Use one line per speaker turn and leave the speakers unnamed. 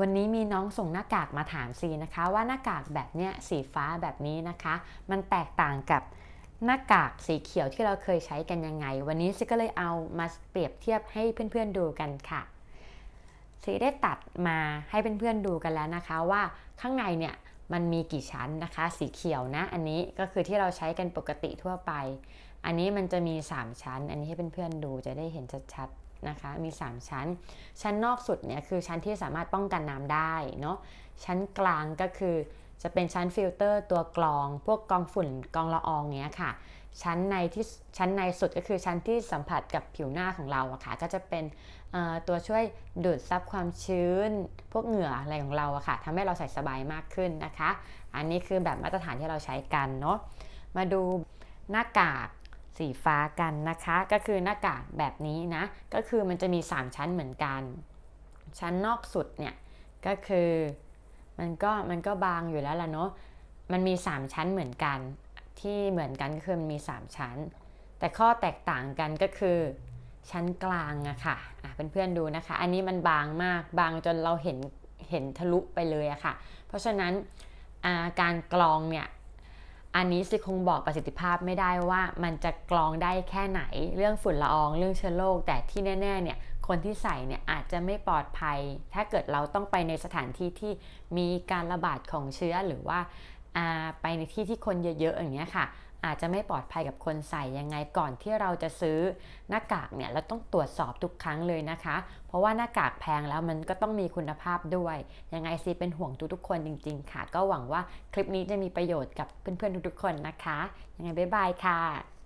วันนี้มีน้องส่งหน้ากากมาถามซีนะคะว่าหน้ากากแบบเนี้ยสีฟ้าแบบนี้นะคะ มันแตกต่างกับหน้ากากสีเขียวที่เราเคยใช้กันยังไง วันนี้ซีก็เลยเอามาเปรียบเทียบให้เพื่อนๆดูกันค่ะซีได้ตัดมาให้เพื่อนๆดูกันแล้วนะคะว่าข้างในเนี่ยมันมีกี่ชั้นนะคะ สีเขียวนะ อันนี้ก็คือที่เราใช้กันปกติทั่วไป อันนี้มันจะมี 3 ชั้น อันนี้ให้เพื่อนๆดูจะได้เห็นชัดๆ นะคะ มี 3 ชั้น ชั้นนอกสุดเนี่ยคือชั้นที่สามารถป้องกันน้ำได้เนาะ ชั้นกลางก็คือจะเป็นชั้นฟิลเตอร์ตัวกรอง พวกกองฝุ่นกองละอองเนี้ยค่ะ ชั้นในที่ชั้นในสุดก็คือชั้นที่สัมผัสกับผิวหน้าของเราอะค่ะ ก็จะเป็นตัวช่วยดูดซับความชื้น พวกเหงื่ออะไรของเราอะค่ะทำให้เราใส่สบายมากขึ้นนะคะ อันนี้คือแบบมาตรฐานที่เราใช้กันเนาะ มาดูหน้ากาก สีฟ้ากันนะคะ ก็คือหน้ากากแบบนี้นะ ก็คือมันจะมี 3 ชั้นเหมือนกัน ชั้นนอกสุดเนี่ยก็คือมันก็มันก็บางอยู่แล้วล่ะเนาะ มันมี 3 ชั้นเหมือนกัน ที่เหมือนกันก็คือมันมี 3 ชั้น แต่ข้อแตกต่างกันก็คือชั้นกลางอะค่ะะเพื่อนๆดูนะคะ อันนี้มันบางมากบางจนเราเห็นเห็นทะลุไปเลยอะค่ะ เพราะฉะนั้นการกรองเนี่ย อันนี้สิคงบอกประสิทธิภาพไม่ได้ว่ามันจะกรองได้แค่ไหน เรื่องฝุ่นละออง เรื่องเชื้อโรคแต่ที่แน่ๆเนี่ยคนที่ใส่เนี่ยอาจจะไม่ปลอดภัย ถ้าเกิดเราต้องไปในสถานที่ที่มีการระบาดของเชื้อหรือว่าไปในที่ที่คนเยอะๆอย่างเงี้ยค่ะ อาจจะไม่ปลอดภัยกับคนใส่ยังไงก่อนที่เราจะซื้อหน้ากากเนี่ยเราต้องตรวจสอบทุกครั้งเลยนะคะ เพราะว่าหน้ากากแพงแล้วมันก็ต้องมีคุณภาพด้วย ยังไงซีเป็นห่วงทุกๆคนจริง ๆ ค่ะ ก็หวังว่าคลิปนี้จะมีประโยชน์กับเพื่อนๆทุกๆคนนะคะ ยังไงบ๊ายบายค่ะ